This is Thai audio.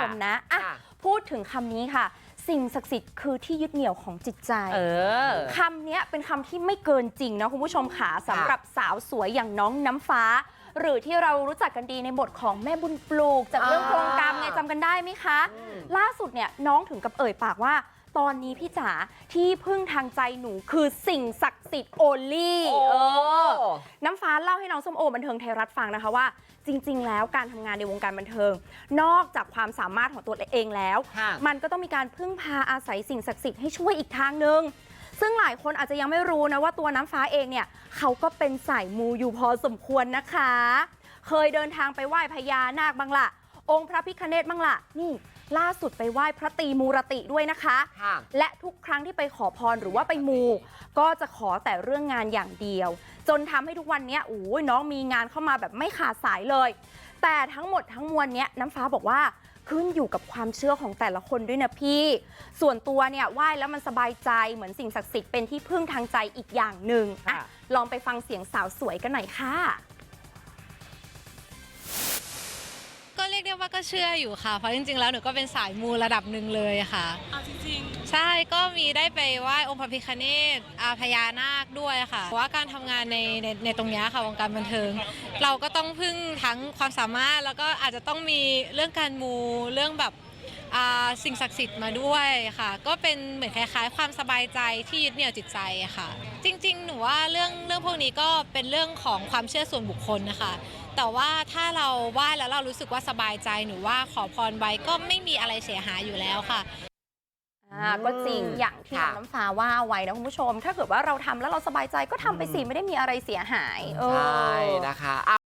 ชมนะอะค่ะพูดถึงคำนี้ค่ะ สิ่งศักดิ์สิทธิ์คือที่ยึดเหนี่ยวของจิตใจเออคำเนี้ยเป็นคำที่ไม่เกินจริงนะคุณผู้ชมค่ะสำหรับสาวสวยอย่างน้องน้ำฟ้า หรือที่เรารู้จักกันดีในบทของแม่บุญปลูกจากเรื่องอ่าโครงกรรมไงจำกันได้ไหมคะอืมล่าสุดเนี่ยน้องถึงกับเอ่ยปากว่า ตอนนี้พี่จ๋าที่พึ่งทางใจหนูคือสิ่งศักดิ์สิทธิ์โอลี่โอ้เออน้ำฟ้าเล่าให้น้องส้มโอบันเทิงไทยรัฐฟังนะคะว่า จริง ๆ แล้วการทำงานในวงการบันเทิง นอกจากความสามารถของตัวเองแล้วค่ะมันก็ต้องมีการพึ่งพาอาศัยสิ่งศักดิ์สิทธิ์ให้ช่วยอีกทางหนึ่งซึ่งหลายคนอาจจะยังไม่รู้นะว่าตัวน้ำฟ้าเองเนี่ยเขาก็เป็นสายมูอยู่พอสมควรนะคะ เคยเดินทางไปไหว้พญานาคบ้างละองค์พระพิคเนตบ้างละนี่ ล่าสุดไปไหว้พระตรีมูรติด้วยนะคะค่ะและทุกครั้งที่ไปขอพรหรือว่าไปมู ก็จะขอแต่เรื่องงานอย่างเดียว จนทำให้ทุกวันเนี้ยโอ้ยน้องมีงานเข้ามาแบบไม่ขาดสายเลย แต่ทั้งหมดทั้งมวลเนี้ยน้ำฟ้าบอกว่าขึ้นอยู่กับความเชื่อของแต่ละคนด้วยนะพี่ ส่วนตัวเนี่ยไหว้แล้วมันสบายใจเหมือนสิ่งศักดิ์สิทธิ์เป็นที่พึ่งทางใจอีกอย่างหนึ่งอะค่ะลองไปฟังเสียงสาวสวยกันหน่อยค่ะ ยกได้ว่าก็เชื่ออยู่ค่ะ เพราะจริง ๆ แล้วหนูก็เป็นสายมูระดับหนึ่งเลยค่ะ เอาจริงใช่ก็มีได้ไปไหว้องค์พระพิฆเนศอาพญานาคด้วยค่ะว่าการทำงานในในในตรงเนี้ยค่ะวงการบันเทิง เราก็ต้องพึ่งทั้งความสามารถแล้วก็อาจจะต้องมีเรื่องการมูเรื่องแบบอ่าสิ่งศักดิ์สิทธิ์มาด้วยค่ะ ก็เป็นเหมือนคล้ายๆ ความสบายใจที่ยึดเหนี่ยวจิตใจอะค่ะ จริง ๆ หนูว่าเรื่องเรื่องพวกนี้ก็เป็นเรื่องของความเชื่อส่วนบุคคลนะคะ แต่ว่าถ้าเราไหว้แล้วเรารู้สึกว่าสบายใจหนูว่าขอพรไว้ก็ไม่มีอะไรเสียหายอยู่แล้วค่ะ อ่าก็จริงอย่างที่น้ค่ะองน้ำฟ้าว่าไว้นะคุณผู้ชม ถ้าเกิดว่าเราทำแล้วเราสบายใจก็ทำไปสิไม่ได้มีอะไรเสียหายเออ ใช่นะคะ